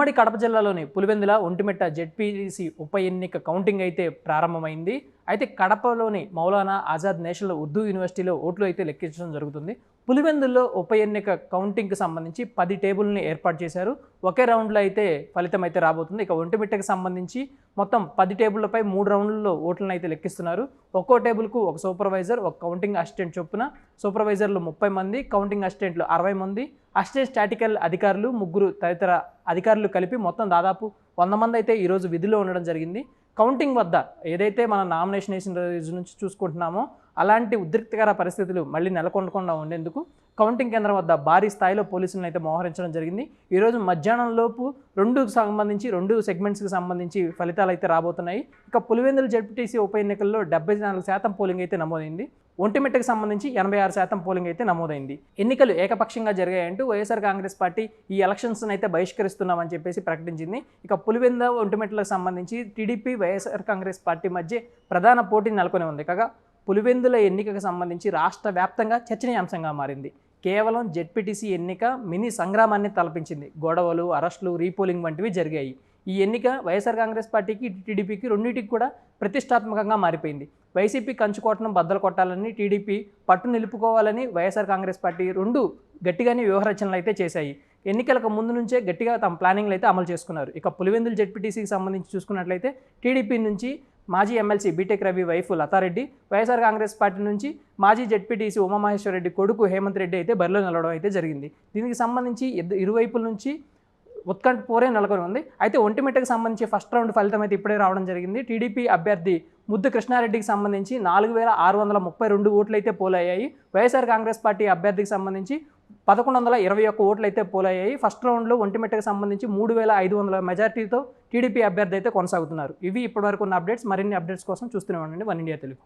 ఉమ్మడి కడప జిల్లాలోని పులివెందుల ఒంటిమిట్ట జెడ్పీసీ ఉప ఎన్నిక కౌంటింగ్ అయితే ప్రారంభమైంది. అయితే కడపలోని మౌలానా ఆజాద్ నేషనల్ ఉర్దూ యూనివర్సిటీలో ఓట్లు అయితే లెక్కించడం జరుగుతుంది. పులివెందుల్లో ఉప ఎన్నిక కౌంటింగ్కి సంబంధించి పది టేబుల్ని ఏర్పాటు చేశారు. ఒకే రౌండ్లో అయితే ఫలితం అయితే రాబోతుంది. ఇక ఒంటిమిట్టకి సంబంధించి మొత్తం పది టేబుల్లపై మూడు రౌండ్లలో ఓట్లను అయితే లెక్కిస్తున్నారు. ఒక్కో టేబుల్కు ఒక సూపర్వైజర్ ఒక కౌంటింగ్ అసిస్టెంట్ చొప్పున సూపర్వైజర్లు ముప్పై మంది కౌంటింగ్ అసిస్టెంట్లు అరవై మంది. అసిస్టెంట్ స్టాటికల్ అధికారులు ముగ్గురు తదితర అధికారులు కలిపి మొత్తం దాదాపు వంద మంది అయితే ఈరోజు విధిలో ఉండడం జరిగింది. కౌంటింగ్ వద్ద ఏదైతే మన నామినేషన్ వేసిన రోజు నుంచి చూసుకుంటున్నామో అలాంటి ఉద్రిక్తకర పరిస్థితులు మళ్ళీ నెలకొనకుండా ఉండేందుకు కౌంటింగ్ కేంద్రం వద్ద భారీ స్థాయిలో పోలీసులను అయితే మోహరించడం జరిగింది. ఈరోజు మధ్యాహ్నం లోపు రెండు సంబంధించి రెండు సెగ్మెంట్స్కి సంబంధించి ఫలితాలు అయితే రాబోతున్నాయి. ఇక పులివెందుల జడ్పీటీసీ ఉప ఎన్నికల్లో డెబ్బై నాలుగు శాతం పోలింగ్ అయితే నమోదైంది. ఒంటిమిట్టకు సంబంధించి ఎనభై ఆరు శాతం పోలింగ్ అయితే నమోదైంది. ఎన్నికలు ఏకపక్షంగా జరిగాయంటూ వైఎస్ఆర్ కాంగ్రెస్ పార్టీ ఈ ఎలక్షన్స్ని అయితే బహిష్కరిస్తున్నామని చెప్పేసి ప్రకటించింది. ఇక పులివెంద ఒంటిమిట్టలకు సంబంధించి టీడీపీ వైఎస్ఆర్ కాంగ్రెస్ పార్టీ మధ్య ప్రధాన పోటీ నెలకొని ఉంది. కాగా పులివెందుల ఎన్నికకు సంబంధించి రాష్ట్ర వ్యాప్తంగా చర్చనీయాంశంగా మారింది. కేవలం జెడ్పీటీసీ ఎన్నిక మినీ సంగ్రామాన్ని తలపించింది. గొడవలు అరెస్టులు రీపోలింగ్ వంటివి జరిగాయి. ఈ ఎన్నిక వైఎస్ఆర్ కాంగ్రెస్ పార్టీకి టీడీపీకి రెండింటికి కూడా ప్రతిష్టాత్మకంగా మారిపోయింది. వైసీపీ కంచుకోటను బద్దలు కొట్టాలని టీడీపీ పట్టు నిలుపుకోవాలని వైఎస్ఆర్ కాంగ్రెస్ పార్టీ రెండు గట్టిగానే వ్యూహరచనలు అయితే చేశాయి. ఎన్నికలకు ముందు నుంచే గట్టిగా తమ ప్లానింగ్లు అయితే అమలు చేసుకున్నారు. ఇక పులివెందుల జెడ్పీటీసీకి సంబంధించి చూసుకున్నట్లయితే టీడీపీ నుంచి మాజీ MLC BTech Ravi wife Latha Reddy YSR Congress party నుంచి మాజీ జెడ్పీటీసీ ఉమామహేశ్వర రెడ్డి కొడుకు హేమంత్ రెడ్డి అయితే బరిలో నిలవడం అయితే జరిగింది. దీనికి సంబంధించి ఇరువైపుల నుంచి ఉత్కంఠ పోరే నెలకొని ఉంది. అయితే ఒంటిమిట్టకి సంబంధించి ఫస్ట్ రౌండ్ ఫలితం అయితే ఇప్పుడే రావడం జరిగింది. టీడీపీ అభ్యర్థి ముద్దు కృష్ణారెడ్డికి సంబంధించి నాలుగు వేల ఆరు వందల ముప్పై రెండు ఓట్లు అయితే పోలయ్యాయి. వైఎస్ఆర్ కాంగ్రెస్ పార్టీ అభ్యర్థికి సంబంధించి పదకొండు వందల ఇరవై ఒక్క ఓట్లు అయితే పోలయ్యాయి. ఫస్ట్ రౌండ్లో ఒంటిమిట్టకి సంబంధించి మూడు వేల ఐదు వందల మెజార్టీతో టీడీపీ అభ్యర్థి అయితే కొనసాగుతున్నారు. ఇవి ఇప్పటివరకు ఉన్న అప్డేట్స్. మరిన్ని అప్డేట్స్ కోసం చూస్తూనే ఉండండి. One India Telugu.